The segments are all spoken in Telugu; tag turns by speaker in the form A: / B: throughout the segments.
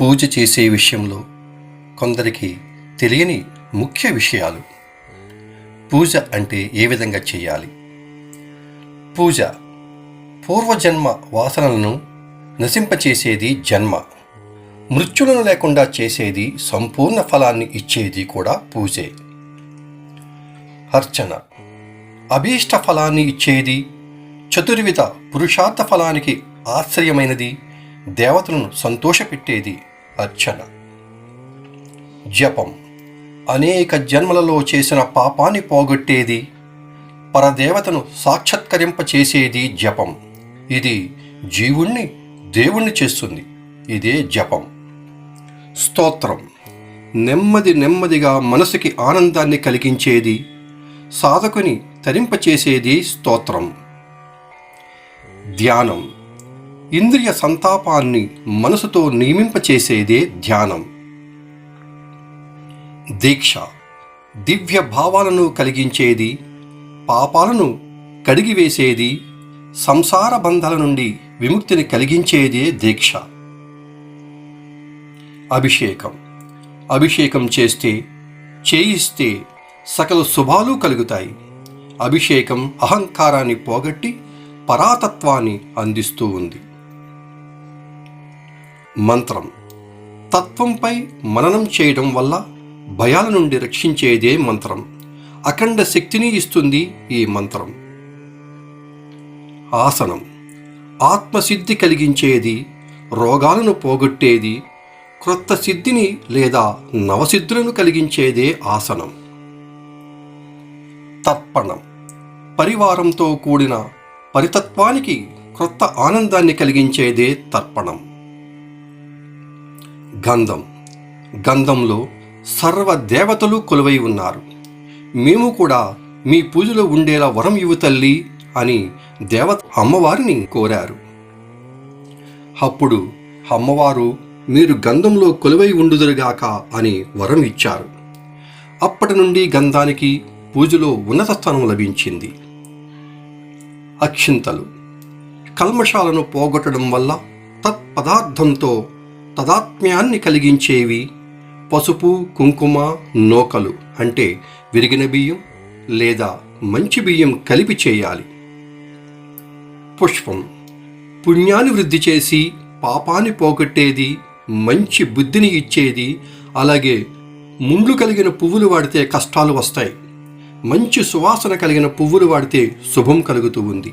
A: పూజ చేసే విషయంలో కొందరికి తెలియని ముఖ్య విషయాలు. పూజ అంటే ఏ విధంగా చేయాలి? పూజ పూర్వజన్మ వాసనలను నశింపచేసేది జన్మ. మృత్యులను లేకుండా చేసేది సంపూర్ణ ఫలాన్ని ఇచ్చేది కూడా పూజే. అర్చన అభీష్ట ఫలాన్ని ఇచ్చేది చతుర్విధ పురుషార్థ ఫలానికి ఆశ్రయమైనది దేవతలను సంతోషపెట్టేది అర్చన. జపం. అనేక జన్మలలో చేసిన పాపాన్ని పోగొట్టేది పరదేవతను సాక్షాత్కరింపచేసేది జపం. ఇది జీవుణ్ణి దేవుణ్ణి చేస్తుంది. ఇదే జపం. స్తోత్రం. నెమ్మది నెమ్మదిగా మనసుకి ఆనందాన్ని కలిగించేది సాధకుని తరింపచేసేది స్తోత్రం. ధ్యానం. ఇంద్రియ సంతాపాన్ని మనసుతో నియమింపచేసేదే ధ్యానం. దీక్ష దివ్య భావాలను కలిగించేది పాపాలను కడిగివేసేది సంసార బంధాల నుండి విముక్తిని కలిగించేదే దీక్ష. అభిషేకం అభిషేకం చేస్తే చేయిస్తే సకల శుభాలు కలుగుతాయి. అభిషేకం అహంకారాన్ని పోగొట్టి పరాతత్వాన్ని అందిస్తూ ఉంది. మంత్రం. తత్వంపై మననం చేయడం వల్ల భయాల నుండి రక్షించేదే మంత్రం. అఖండ శక్తిని ఇస్తుంది ఈ మంత్రం. ఆసనం. ఆత్మసిద్ధి కలిగించేది రోగాలను పోగొట్టేది క్రొత్త సిద్ధిని లేదా నవసిద్ధులను కలిగించేదే ఆసనం. తర్పణం. పరివారంతో కూడిన పరితత్వానికి క్రొత్త ఆనందాన్ని కలిగించేదే తర్పణం. గంధం. గంధంలో సర్వ దేవతలు కొలువై ఉన్నారు. మేము కూడా మీ పూజలో ఉండేలా వరం ఇవ్వు తల్లి అని దేవత అమ్మవారిని కోరారు. అప్పుడు అమ్మవారు మీరు గంధంలో కొలువై ఉండుదురుగాక అని వరం ఇచ్చారు. అప్పటి నుండి గంధానికి పూజలో ఉన్నత స్థానం లభించింది. అక్షింతలు. కల్మషాలను పోగొట్టడం వల్ల తత్పదార్థంతో తదాత్మ్యాన్ని కలిగించేవి పసుపు కుంకుమ నోకలు అంటే విరిగిన బియ్యం లేదా మంచి బియ్యం కలిపి చేయాలి. పుష్పం పుణ్యాన్ని వృద్ధి చేసి పాపాన్ని పోగొట్టేది మంచి బుద్ధిని ఇచ్చేది అలాగే ముండ్లు కలిగిన పువ్వులు వాడితే కష్టాలు వస్తాయి మంచి సువాసన కలిగిన పువ్వులు వాడితే శుభం కలుగుతూ ఉంది.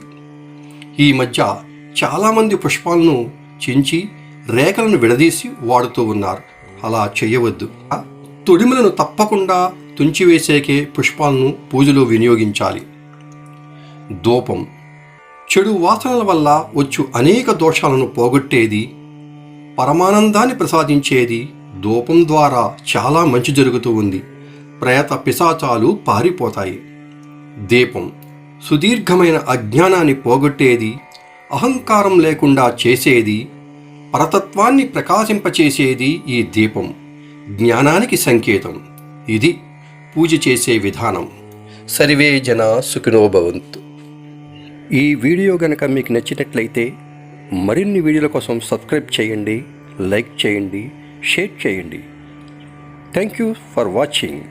A: ఈ మధ్య చాలామంది పుష్పాలను చించి రేఖలను విడదీసి వాడుతూ ఉన్నారు. అలా చేయవద్దు. తొడిమలను తప్పకుండా తుంచివేసేకే పుష్పాలను పూజలో వినియోగించాలి. దూపం. చెడు వాసనల వల్ల వచ్చు అనేక దోషాలను పోగొట్టేది పరమానందాన్ని ప్రసాదించేది దూపం ద్వారా చాలా మంచి జరుగుతూ ఉంది. ప్రేత పిశాచాలు పారిపోతాయి. దీపం. సుదీర్ఘమైన అజ్ఞానాన్ని పోగొట్టేది అహంకారం లేకుండా చేసేది పరతత్వాన్ని ప్రకాశింపచేసేది ఈ దీపం. జ్ఞానానికి సంకేతం. ఇది పూజ చేసే విధానం. సర్వే జన సుఖినోభవంతు ఈ వీడియో గనక మీకు నచ్చినట్లయితే మరిన్ని వీడియోల కోసం సబ్స్క్రైబ్ చేయండి లైక్ చేయండి షేర్ చేయండి. Thank you for watching.